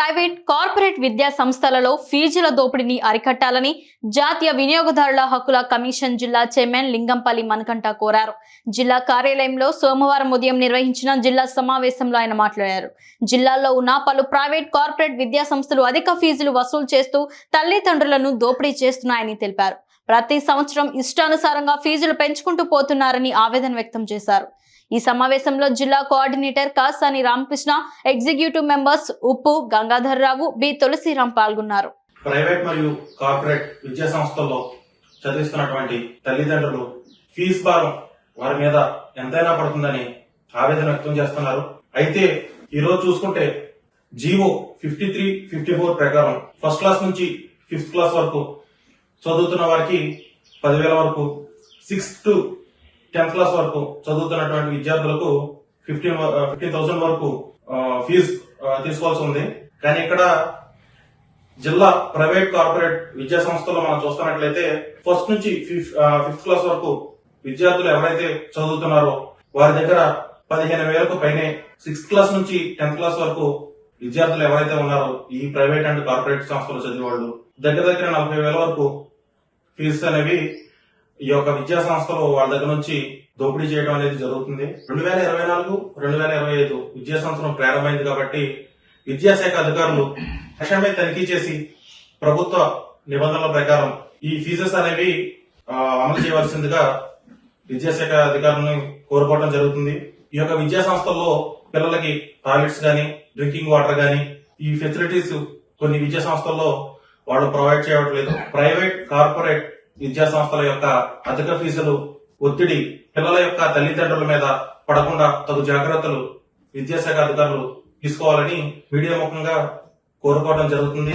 Private corporate విద్యా సంస్థలలో ఫీజుల దోపిడీని అరికట్టాలని జాతీయ వినియోగదారుల హక్కుల కమిషన్ జిల్లా చైర్మన్ లింగంపల్లి మన్కంట కోరారు. జిల్లా కార్యాలయంలో సోమవారం ఉదయం నిర్వహించిన జిల్లా సమావేశంలో ఆయన మాట్లాడారు. జిల్లాలో ఉన్న పలు ప్రైవేట్ కార్పొరేట్ విద్యా సంస్థలు అధిక ఫీజులు వసూలు చేస్తూ తల్లిదండ్రులను దోపిడీ చేస్తున్నాయని తెలిపారు. ప్రతి సంవత్సరం ఇష్టానుసారంగా ఫీజులు పెంచుకుంటూ పోతున్నారని ఆవేదన వ్యక్తం చేశారు. ఈ సమావేశంలో జిల్లా coordinator Kasani Ramakrishna executive members Uppu Gangadharrao B Tulasiram పాల్గొన్నారు. ప్రైవేట్ మరియు కార్పొరేట్ విద్యా సంస్థల్లో చదివిస్తున్నటువంటి తల్లిదండ్రులు ఫీజు భారం వారి మీద ఎంతైనా పడుతుందని ఆవేదన వ్యక్తం చేస్తున్నారు. అయితే ఈరోజు చూసుకుంటే GO fifty three fifty four ప్రకారం ఫస్ట్ క్లాస్ నుంచి ఫిఫ్త్ క్లాస్ వరకు చదువుతున్న వారికి పదివేల వరకు సిక్స్త్ టు టెన్త్ క్లాస్ వరకు చదువుతున్నటువంటి విద్యార్థులకు ఫిఫ్టీన్ ఫిఫ్టీన్ థౌసండ్ వరకు uh, ఫీజు uh, తీసుకోవాల్సి ఉంది. కానీ ఇక్కడ జిల్లా ప్రైవేట్ కార్పొరేట్ విద్యా సంస్థలు మనం చూస్తున్నట్లయితే ఫస్ట్ నుంచి ఫిఫ్త్ క్లాస్ uh, వరకు విద్యార్థులు ఎవరైతే చదువుతున్నారో వారి దగ్గర పదిహేను వేలకు పైనే సిక్స్త్ క్లాస్ నుంచి టెన్త్ క్లాస్ వరకు విద్యార్థులు ఎవరైతే ఉన్నారో ఈ ప్రైవేట్ అండ్ కార్పొరేట్ సంస్థలు చదివేవాళ్ళు దగ్గర దగ్గర నలభై వేల వరకు ఫీజు అనేవి ఈ యొక్క విద్యా సంస్థలు వాళ్ళ దగ్గర నుంచి దోపిడీ చేయడం అనేది జరుగుతుంది. రెండు వేల ఇరవై నాలుగు రెండు వేల ఇరవై ఐదు విద్యా సంవత్సరం ప్రారంభమైంది కాబట్టి విద్యాశాఖ అధికారులు తక్షణమే తనిఖీ చేసి ప్రభుత్వ నిబంధనల ప్రకారం ఈ ఫీజెస్ అనేవి అమలు చేయవలసిందిగా విద్యాశాఖ అధికారులను కోరుకోవడం జరుగుతుంది. ఈ యొక్క విద్యా సంస్థల్లో పిల్లలకి టాయిలెట్స్ గాని డ్రింకింగ్ వాటర్ గాని ఈ ఫెసిలిటీస్ కొన్ని విద్యా సంస్థల్లో వాళ్ళు ప్రొవైడ్ చేయట్లేదు. ప్రైవేట్ కార్పొరేట్ విద్యా సంస్థల యొక్క అధిక ఫీజులు ఒత్తిడి పిల్లల యొక్క తల్లిదండ్రుల మీద పడకుండా తగు జాగ్రత్తలు విద్యాశాఖ అధికారులు తీసుకోవాలని మీడియా ముఖంగా కోరుకోవడం జరుగుతుంది.